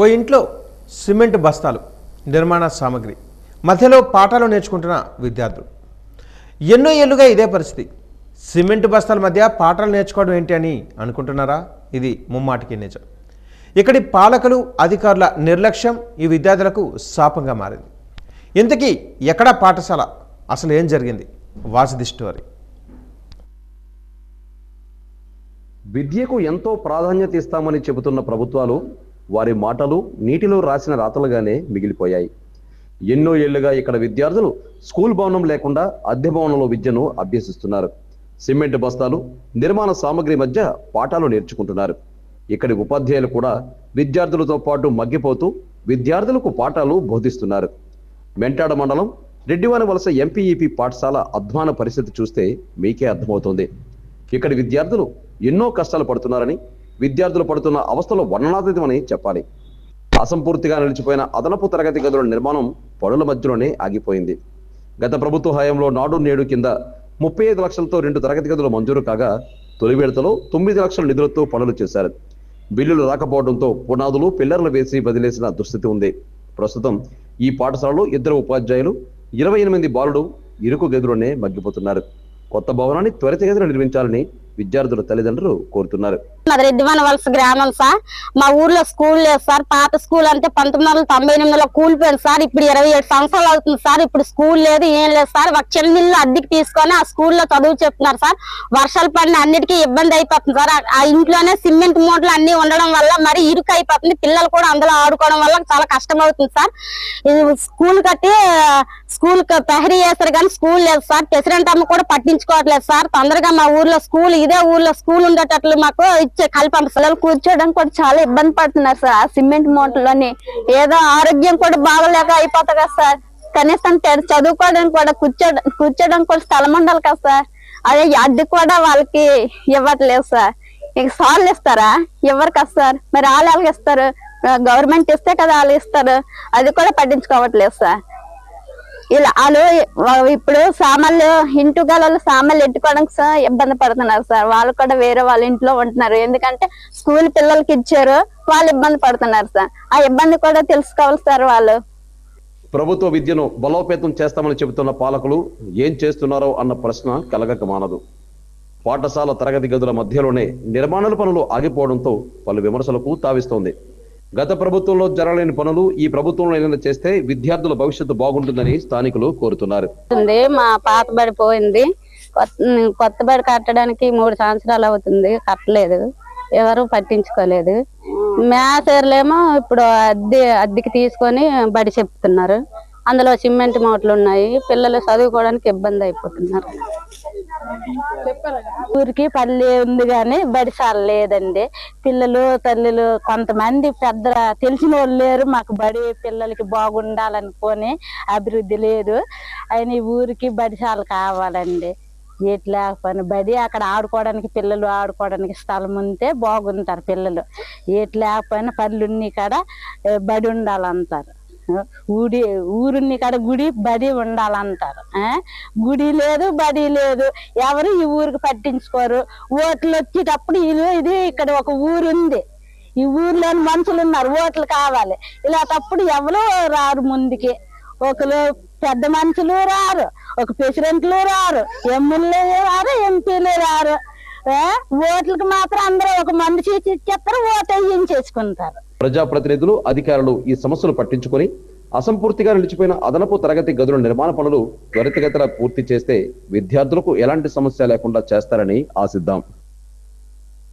ఓ ఇంట్లో సిమెంట్ బస్తాలు నిర్మాణ సామాగ్రి మధ్యలో పాఠాలు నేర్చుకుంటున్న విద్యార్థులు. ఎన్నో ఏళ్ళుగా ఇదే పరిస్థితి. సిమెంట్ బస్తాల మధ్య పాఠాలు నేర్చుకోవడం ఏంటి అని అనుకుంటున్నారా? ఇది ముమ్మాటికి నిజం. ఇక్కడి పాలకులు అధికారుల నిర్లక్ష్యం ఈ విద్యార్థులకు శాపంగా మారింది. ఇంతకీ ఎక్కడ పాఠశాల అసలు ఏం జరిగింది? Watch the story. విద్యకు ఎంతో ప్రాధాన్యత ఇస్తామని చెబుతున్న ప్రభుత్వాలు వారి మాటలు నీటిలో రాసిన రాతలుగానే మిగిలిపోయాయి. ఎన్నో ఏళ్ళుగా ఇక్కడ విద్యార్థులు స్కూల్ భవనం లేకుండా అద్దె భవనంలో విద్యను అభ్యసిస్తున్నారు. సిమెంట్ బస్తాలు నిర్మాణ సామగ్రి మధ్య పాఠాలు నేర్చుకుంటున్నారు. ఇక్కడి ఉపాధ్యాయులు కూడా విద్యార్థులతో పాటు మగ్గిపోతూ విద్యార్థులకు పాఠాలు బోధిస్తున్నారు. మెంటాడ మండలం రెడ్డివాని వలస ఎంపీఈపీ పాఠశాల అధ్వాన పరిస్థితి చూస్తే మీకే అర్థమవుతుంది. ఇక్కడి విద్యార్థులు ఎన్నో కష్టాలు పడుతున్నారని విద్యార్థులు పడుతున్న అవస్థలు వర్ణనాతీతమని చెప్పాలి. అసంపూర్తిగా నిలిచిపోయిన అదనపు తరగతి గదుల నిర్మాణం పనుల మధ్యలోనే ఆగిపోయింది. గత ప్రభుత్వ హయాంలో నాడు నేడు కింద ముప్పై ఐదు లక్షలతో రెండు తరగతి గదులు మంజూరు కాగా తొలి విడతలో తొమ్మిది లక్షల నిధులతో పనులు చేశారు. బిల్లులు రాకపోవడంతో పునాదులు పిల్లర్లు వేసి వదిలేసిన దుస్థితి ఉంది. ప్రస్తుతం ఈ పాఠశాలలో ఇద్దరు ఉపాధ్యాయులు ఇరవై ఎనిమిది బాలుడు ఇరుకు గదిలోనే మగ్గిపోతున్నారు. కొత్త భవనాన్ని త్వరితగతిన నిర్మించాలని విద్యార్థుల తల్లిదండ్రులు కోరుతున్నారు. మాది రెడ్డివన వలస గ్రామం సార్. మా ఊర్లో స్కూల్ లేదు సార్. పాత స్కూల్ అంటే పంతొమ్మిది వందల తొంభై ఎనిమిదిలో కూలిపోయింది సార్. ఇప్పుడు ఇరవై ఏడు సంవత్సరాలు అవుతుంది సార్. ఇప్పుడు స్కూల్ లేదు ఏం లేదు సార్. ఒక చిన్న ఇల్లు అద్దెకి తీసుకొని ఆ స్కూల్లో చదువు చెప్తున్నారు సార్. వర్షాలు పడిన అన్నిటికీ ఇబ్బంది అయిపోతుంది సార్. ఆ- ఇంట్లోనే సిమెంట్ మూటలు అన్ని ఉండడం వల్ల మరి ఇరుకు అయిపోతుంది. పిల్లలు కూడా అందులో ఆడుకోవడం వల్ల చాలా కష్టం అవుతుంది సార్. ఇది స్కూల్ కట్టి స్కూల్ ప్రహరీ చేస్తారు కానీ స్కూల్ లేదు సార్. ప్రెసిడెంట్ అమ్మ కూడా పట్టించుకోవట్లేదు సార్. తొందరగా మా ఊర్లో స్కూల్ ఇదే ఊర్లో స్కూల్ ఉండేటట్లు మాకు ఇచ్చే కలిపి పిల్లలు కూర్చోడానికి కూడా చాలా ఇబ్బంది పడుతున్నారు సార్. ఆ సిమెంట్ మూటలోని ఏదో ఆరోగ్యం కూడా బాగలేక అయిపోతుంది కదా సార్. కనీసం చదువుకోవడానికి కూడా కూర్చో కూర్చోడానికి కూడా స్థలం ఉండాలి కదా సార్. అదే అద్దె కూడా వాళ్ళకి ఇవ్వట్లేదు సార్. ఇక సార్లు ఇస్తారా? ఇవ్వరు కదా సార్. మరి వాళ్ళు ఎలాగ ఇస్తారు? గవర్నమెంట్ ఇస్తే కదా వాళ్ళు ఇస్తారు. అది కూడా పట్టించుకోవట్లేదు సార్. ఇలా వాళ్ళు ఇప్పుడు సామాన్లు ఇంటి గలలో సామాన్లు ఎట్టుకోవడానికి సార్ ఇబ్బంది పడుతున్నారు సార్. వాళ్ళు కూడా వేరే వాళ్ళ ఇంట్లో ఉంటున్నారు. ఎందుకంటే స్కూల్ పిల్లలకి ఇచ్చారు వాళ్ళు ఇబ్బంది పడుతున్నారు సార్. ఆ ఇబ్బంది కూడా తెలుసుకోవాలి సార్ వాళ్ళు. ప్రభుత్వ విద్యను బలోపేతం చేస్తామని చెబుతున్న పాలకులు ఏం చేస్తున్నారో అన్న ప్రశ్న కలగక మానదు. పాఠశాల తరగతి గదుల మధ్యలోనే నిర్మాణాల పనులు ఆగిపోవడంతో పలు విమర్శలకు తావిస్తోంది. గత ప్రభుత్వంలో జరగలేని పనులు ఈ ప్రభుత్వంలో ఏదైనా చేస్తే విద్యార్థుల భవిష్యత్తు బాగుంటుందని స్థానికులు కోరుతున్నారు. మా పాత బడి పోయింది. కొత్త- కొత్త బడి కట్టడానికి మూడు సంవత్సరాలు అవుతుంది. కట్టలేదు. ఎవరు పట్టించుకోలేదు. మేసర్లేమో ఇప్పుడు అద్దె అద్దెకి తీసుకొని బడి చెప్తున్నారు. అందులో సిమెంట్ మోట్లు ఉన్నాయి. పిల్లలు చదువుకోవడానికి ఇబ్బంది అయిపోతున్నారు. ఊరికి పల్లె ఉంది కానీ బడిసాల లేదండి. పిల్లలు తల్లులు కొంతమంది పెద్ద తెలిసిన వాళ్ళు లేరు. మాకు బడి పిల్లలకి బాగుండాలనుకొని అభివృద్ధి లేదు. ఆయన ఊరికి బడిసాల కావాలండి. ఏటి పని? బడి అక్కడ ఆడుకోవడానికి పిల్లలు ఆడుకోవడానికి స్థలం ఉంటే బాగుంటారు పిల్లలు. ఎట్లా లేకపోయినా పనులున్ని కాడ బడి ఉండాలంటారు. ఊడి ఊరుని కాడ గుడి బడి ఉండాలంటారు. ఆ? గుడి లేదు బడి లేదు. ఎవరు ఈ ఊరికి పట్టించుకోరు. ఓట్లు వచ్చేటప్పుడు ఇది ఇది ఇక్కడ ఒక ఊరు ఉంది ఈ ఊర్లోని మనుషులు ఉన్నారు ఓట్లు కావాలి. ఇలా తప్పుడు ఎవరు రారు ముందుకి? ఒకరు పెద్ద మనుషులు రారు ఒక ప్రెసిడెంట్లు రారు ఎమ్మెల్యే రారు ఎంపీలు రారు. ఓట్లకి మాత్రం అందరూ ఒక మనిషి ఇచ్చేస్తారు ఓటు వేయించేసుకుంటారు ప్రజాప్రతినిధులు అధికారులు ఈ సమస్యలు పట్టించుకొని అసంపూర్తిగా నిలిచిపోయిన అదనపు తరగతి గదుల నిర్మాణ పనులు త్వరితగతిన పూర్తి చేస్తే విద్యార్థులకు ఎలాంటి సమస్య లేకుండా చేస్తారని ఆశిద్దాం.